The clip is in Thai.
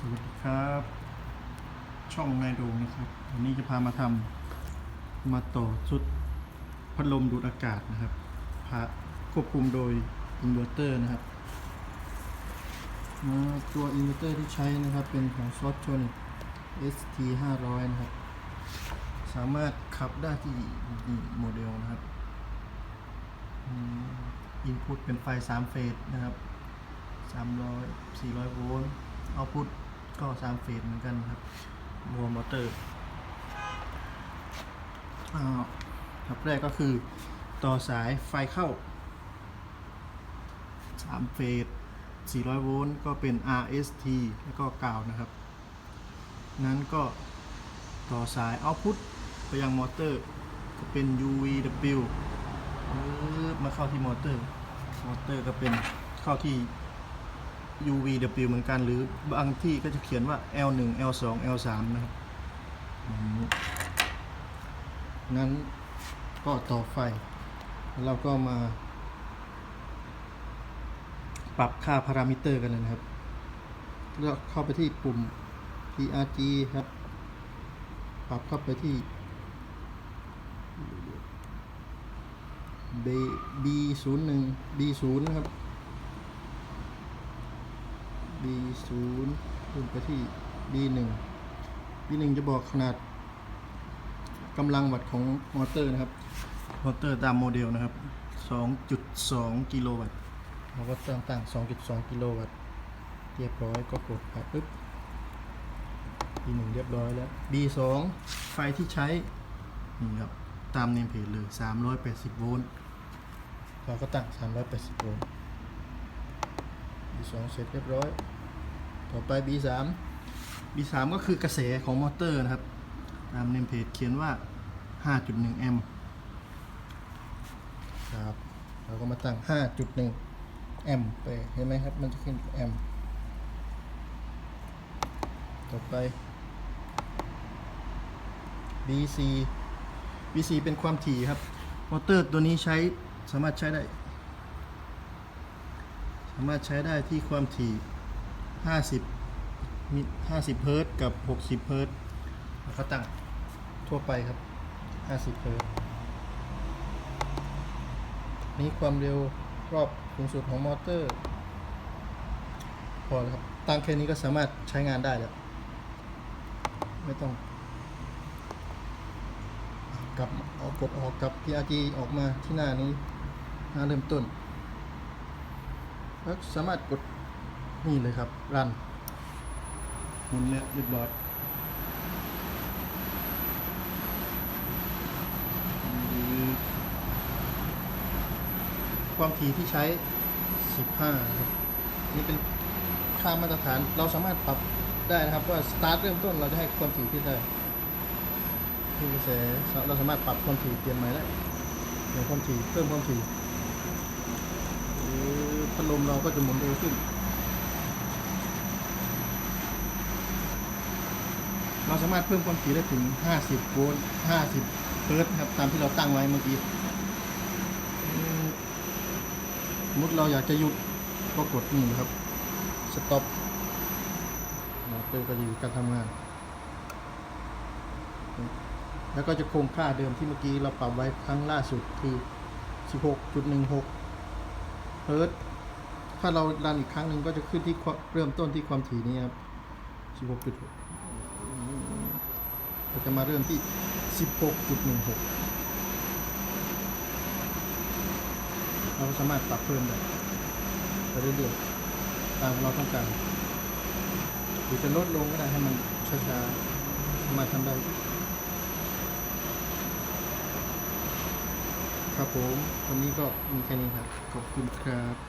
สวัสดีครับ ช่องนายโดงนะครับวันนี้จะพามาทำมาต่อชุดพัดลมดูดอากาศนะครับพาควบคุมโดยอินเวอร์เตอร์นะครับตัวอินเวอร์เตอร์ที่ใช้นะครับเป็นของซอฟชน ST 500นะครับ สามารถขับได้ที่นี่โมเดลนะครับอินพุตเป็นไฟ 3 เฟสนะครับ300 400 โวลต์เอาพุต ก็3เฟสเหมือนกันครับรวมอเตอร์อ่าครับแรกก็คือต่อสายไฟเข้า 3 เฟส 400 โวลต์ ก็เป็น RST แล้วก็กาวนะครับ นั้นก็ต่อสายเอาพุตไปยังมอเตอร์ ก็เป็น UVW มาเข้าที่มอเตอร์ มอเตอร์ก็เป็นเข้าที่ UVW เหมือนกัน หรือบางที่ก็จะเขียนว่า L1 L2 L3 นะครับอืมงั้นก็ต่อไฟแล้วเราก็มา ปรับค่าพารามิเตอร์กันเลยนะครับเลือกเข้าไปที่ปุ่ม PRG ครับ ปรับเข้าไปที่ B B01 B0 นะครับ B0 ขึ้นไปที่ B1 B1 จะบอกขนาดกำลังวัตต์ของมอเตอร์นะครับ มอเตอร์ตามโมเดลนะครับ 2.2 กิโลวัตต์เราก็ตั้งตั้ง2.2 กิโลวัตต์เรียบร้อยก็กดไปปึ๊บ B1 เรียบร้อยแล้ว B2 ไฟที่ใช้ นี่ครับ ตามเนมเพจเลย 380 โวลต์เราก็ตั้ง 380 โวลต์ 2 เสร็จเรียบร้อย ต่อไป B3 B3 ก็คือกระแสของมอเตอร์นะครับ ตามเนมเพจเขียนว่า 5.1 แอมป์ครับเราก็มาตั้ง 5.1 แอมป์ไปเห็นไหมครับ มันจะขึ้นแอมป์ต่อไป BC BC เป็นความถี่ครับ มอเตอร์ตัวนี้ใช้สามารถใช้ได้ามารถใช้ได้ที่ความถี่ 50มิ50 เฮิรตซ์กับ 60 เฮิรตซ์แล้วก็ตั้งทั่วไปครับ 50 เฮิรตซ์นี้ความเร็วรอบสูงสุดของมอเตอร์ พอแล้วครับ ตั้งแค่นี้ก็สามารถใช้งานได้แล้ว ไม่ต้องกลับเอากดออกกับ PRG ออกมาที่หน้านี้ หน้าเริ่มต้น แล้วสามารถกดนี่เลยครับ รันหมุนแล้วเรียบร้อยความถี่ที่ใช้ 15 ครับนี่เป็นค่ามาตรฐานเราสามารถปรับได้นะครับว่าสตาร์ทเริ่มต้นเราจะให้ความถี่ที่ได้ที่กระแสเราสามารถปรับความถี่เปลี่ยนใหม่ได้เปลี่ยนความถี่เพิ่มความถี่ พัดลมเราก็จะหมุนเร็วขึ้น เราสามารถเพิ่มความถี่ได้ถึง 50 โวลต์ 50 เฮิร์ตครับ ตามที่เราตั้งไว้เมื่อกี้สมมติเราอยากจะหยุดก็กดนี่ครับสต็อปมอเตอร์ก็จะหยุดการทำงาน แล้วก็จะคงค่าเดิมที่เมื่อกี้เราปรับไว้ครั้งล่าสุดคือ 16.16 เฮิร์ตซ์ ถ้าเรารันอีกครั้งหนึ่งก็จะขึ้นที่เริ่มต้นที่ความถี่นี้ครับ 16.6เราจะมาเริ่มที่ 16.16 เราสามารถปรับเพิ่มได้ไปเรื่อยๆตามเราต้องการหรือจะลดลงก็ได้ให้มันช้าๆสามารถทำได้ครับผม วันนี้ก็มีแค่นี้ครับ ขอบคุณครับ